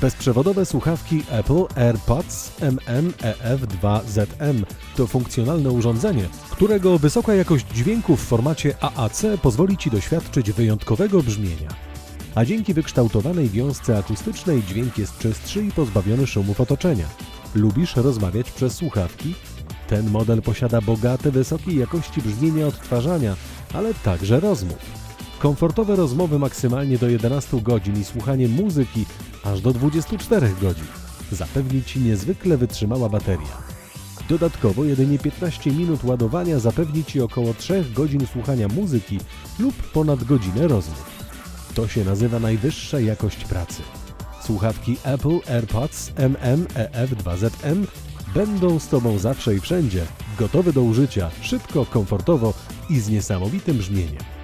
Bezprzewodowe słuchawki Apple AirPods MM-EF2ZM to funkcjonalne urządzenie, którego wysoka jakość dźwięku w formacie AAC pozwoli Ci doświadczyć wyjątkowego brzmienia. A dzięki wykształtowanej wiązce akustycznej dźwięk jest czystszy i pozbawiony szumów otoczenia. Lubisz rozmawiać przez słuchawki? Ten model posiada bogate, wysokiej jakości brzmienie odtwarzania, ale także rozmów. Komfortowe rozmowy maksymalnie do 11 godzin i słuchanie muzyki aż do 24 godzin. Zapewni Ci niezwykle wytrzymała bateria. Dodatkowo jedynie 15 minut ładowania zapewni Ci około 3 godzin słuchania muzyki lub ponad godzinę rozmów. To się nazywa najwyższa jakość pracy. Słuchawki Apple AirPods MM-EF2ZM będą z Tobą zawsze i wszędzie, gotowe do użycia, szybko, komfortowo i z niesamowitym brzmieniem.